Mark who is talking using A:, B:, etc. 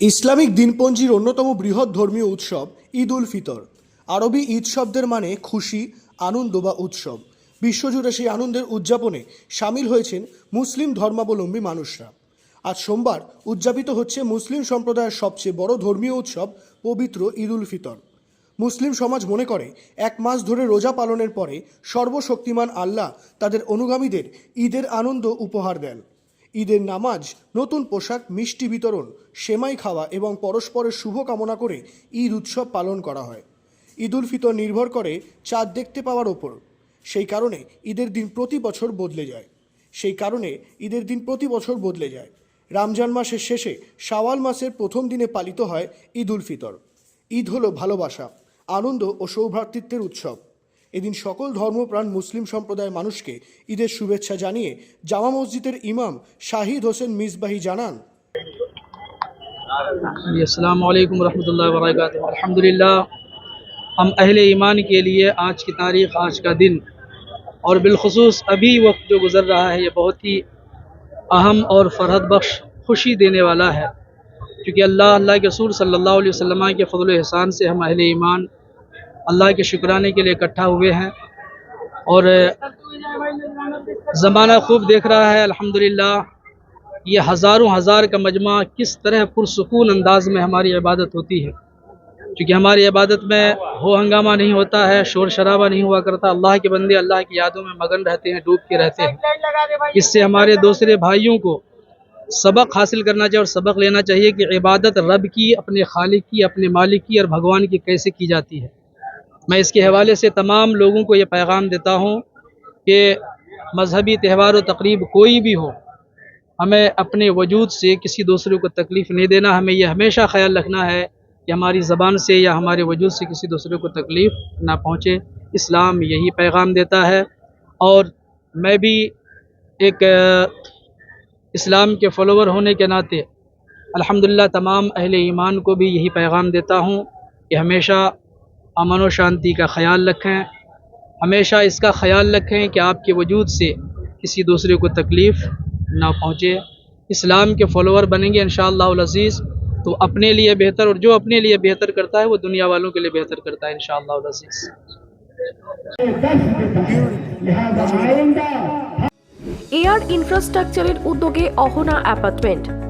A: Islamic দিনপঞ্জির অন্যতম বৃহৎ ধর্মীয় উৎসব ঈদ উল ফিতর। আরবি ঈদ শব্দের মানে খুশি, আনন্দ বা উৎসব। বিশ্বজুড়ে সেই আনন্দের উদযাপনে সামিল হয়েছেন মুসলিম ধর্মাবলম্বী মানুষরা। আজ সোমবার উদযাপিত হচ্ছে মুসলিম সম্প্রদায়ের সবচেয়ে বড় ধর্মীয় উৎসব পবিত্র ঈদ উল ফিতর। মুসলিম সমাজ মনে করে, এক মাস ধরে রোজা পালনের পরে সর্বশক্তিমান আল্লাহ তাদের অনুগামীদের ঈদের আনন্দ উপহার দেন। ঈদের নামাজ, নতুন পোশাক, মিষ্টি বিতরণ, সেমাই খাওয়া এবং পরস্পরের শুভ কামনা করে ঈদ উৎসব পালন করা হয়। ঈদ উল ফিতর নির্ভর করে চাঁদ দেখতে পাওয়ার ওপর। সেই কারণে ঈদের দিন প্রতি বছর বদলে যায়। সেই কারণে ঈদের দিন প্রতি বছর বদলে যায়। রমজান মাসের শেষে শাওয়াল মাসের প্রথম দিনে পালিত হয় ঈদ উল ফিতর। ঈদ হলো ভালোবাসা, আনন্দ ও সৌভ্রাতৃত্বের উৎসব। এদিন সকল ধর্মপ্রাণ মুসলিম সম্প্রদায়ের মানুষকে ঈদের শুভেচ্ছা জানিয়ে জামা মসজিদের ইমাম শাহিদ হোসেন মিসবাহি জানান
B: السلام علیکم ورحمۃ اللہ وبرکاتہ الحمدللہ ہم اہل ایمان کے لیے آج کی تاریخ آج کا دن اور بالخصوص ابھی وقت جو گزر رہا ہے یہ بہت ہی اہم اور فرحت بخش خوشی دینے والا ہے کیونکہ اللہ اللہ کے رسول صلی اللہ علیہ وسلم کے فضل و احسان سے ہم اہل ایمان اللہ کے شکرانے کے لیے اکٹھا ہوئے ہیں اور زمانہ خوب دیکھ رہا ہے، الحمدللہ، یہ ہزاروں ہزار کا مجمع کس طرح پرسکون انداز میں ہماری عبادت ہوتی ہے۔ چونکہ ہماری عبادت میں ہو ہنگامہ نہیں ہوتا ہے، شور شرابہ نہیں ہوا کرتا، اللہ کے بندے اللہ کی یادوں میں مگن رہتے ہیں، ڈوب کے رہتے ہیں۔ اس سے ہمارے دوسرے بھائیوں کو سبق حاصل کرنا چاہیے اور سبق لینا چاہیے کہ عبادت رب کی، اپنے خالق کی، اپنے مالک کی اور بھگوان کی کیسے کی جاتی ہے۔ میں اس کے حوالے سے تمام لوگوں کو یہ پیغام دیتا ہوں کہ مذہبی تہوار و تقریب کوئی بھی ہو، ہمیں اپنے وجود سے کسی دوسرے کو تکلیف نہیں دینا، ہمیں یہ ہمیشہ خیال رکھنا ہے کہ ہماری زبان سے یا ہمارے وجود سے کسی دوسرے کو تکلیف نہ پہنچے۔ اسلام یہی پیغام دیتا ہے۔ اور میں بھی ایک اسلام کے فالوور ہونے کے ناطے الحمدللہ تمام اہل ایمان کو بھی یہی پیغام دیتا ہوں کہ ہمیشہ امن و شانتی کا خیال رکھیں۔ ہمیشہ اس کا خیال رکھیں کہ آپ کے وجود سے کسی دوسرے کو تکلیف نہ پہنچے۔ اسلام کے فالوور بنیں گے انشاءاللہ العزیز۔ تو اپنے لیے بہتر اور جو اپنے لیے بہتر کرتا ہے وہ دنیا والوں کے لیے بہتر کرتا ہے انشاءاللہ العزیز۔
C: এয়ার ইনফ্রাস্ট্রাকচারের উদ্যোগে অহনা অ্যাপার্টমেন্ট।